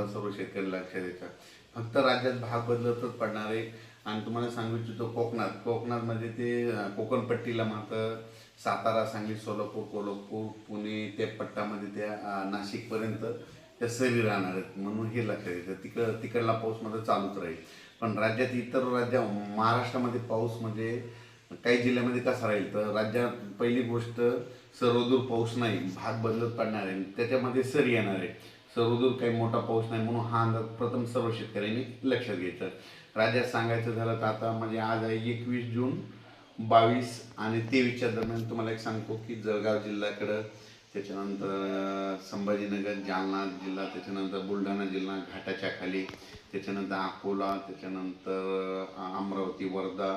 माझा सर्व शेतकरी लक्षात द्यायचा. फक्त राज्यात भाग बदलतच पडणार आहे. आणि तुम्हाला सांगू इच्छितो कोकणात. कोकणातमध्ये ते कोकणपट्टीला मात्र सातारा सांगली सोलापूर कोल्हापूर पुणे त्या पट्टामध्ये त्या नाशिकपर्यंत त्या सरी राहणार आहेत. म्हणून हे लक्षात येतं तिकड तिकडला पाऊस मात्र चालूच राहील. पण राज्यात इतर राज्या महाराष्ट्रामध्ये पाऊस म्हणजे काही जिल्ह्यामध्ये कसा राहील? तर राज्यात पहिली गोष्ट सर्वदूर पाऊस नाही. भाग बदलत पडणार आहे. त्याच्यामध्ये सरी येणार आहे. सर्वदूर काही मोठा पाऊस नाही म्हणून हा अंदाज प्रथम सर्व शेतकऱ्यांनी लक्षात घ्यायचं राज्यात सांगायचं झालं तर आता म्हणजे आज आहे एकवीस जून बावीस आणि तेवीसच्या दरम्यान तुम्हाला एक सांगतो की जळगाव जिल्ह्याकडं त्याच्यानंतर संभाजीनगर जालना जिल्हा त्याच्यानंतर बुलढाणा जिल्हा घाटाच्या खाली त्याच्यानंतर अकोला त्याच्यानंतर अमरावती वर्धा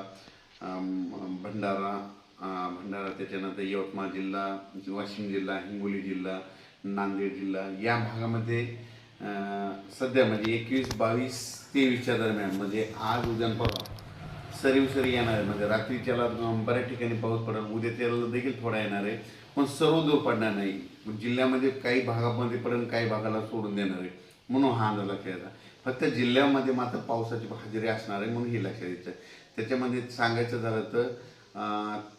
भंडारा भंडारा त्याच्यानंतर यवतमाळ जिल्हा वाशिम जिल्हा हिंगोली जिल्हा नांदेड जिल्हा. या भागामध्ये सध्या म्हणजे एकवीस बावीस तेवीसच्या दरम्यान म्हणजे आज उद्या परवा सरीव सरी येणार आहे. म्हणजे रात्रीच्याला बऱ्याच ठिकाणी पाऊस पडेल. उद्या त्याला देखील थोडा येणार आहे. पण सर्व दूर पडणार नाही. जिल्ह्यामध्ये काही भागामध्ये पडेल काही भागाला सोडून देणार आहे. म्हणून हा अंदाज लक्षात फक्त जिल्ह्यामध्ये मात्र पावसाची हजेरी असणार आहे म्हणून हे लक्षात यायचं त्याच्यामध्ये सांगायचं झालं तर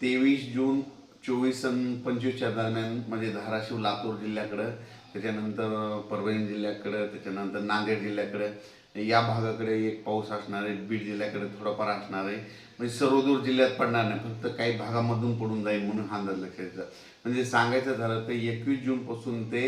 तेवीस जून चोवीस आणि पंचवीसच्या दरम्यान म्हणजे धाराशिव लातूर जिल्ह्याकडं त्याच्यानंतर परभणी जिल्ह्याकडं त्याच्यानंतर नांदेड जिल्ह्याकडं या भागाकडे एक पाऊस असणार आहे बीड जिल्ह्याकडे थोडाफार असणार आहे. म्हणजे सर्वदूर जिल्ह्यात पडणार नाही फक्त काही भागामधून पडून जाईल म्हणून हा अंदाज लक्षात म्हणजे सांगायचं झालं तर एकवीस जूनपासून ते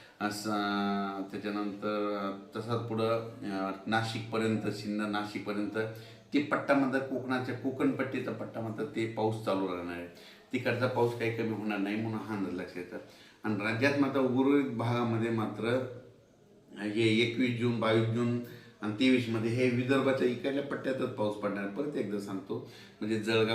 असं त्याच्यानंतर तसंच पुढं नाशिकपर्यंत सिन्नर नाशिकपर्यंत ते पट्टामध्ये कोकणाच्या कोकणपट्टीचा पट्टा म्हणतात ते पाऊस चालू राहणार आहे. तिकडचा पाऊस काही कमी होणार नाही म्हणून हा अंदाज लक्षात येतात आणि राज्यात मात्र उर्वरित भागामध्ये मात्र हे एकवीस जून बावीस जून आणि तेवीसमध्ये हे विदर्भाच्या इकडल्या पट्ट्यातच पाऊस पडणार परत एकदा सांगतो म्हणजे जळगाव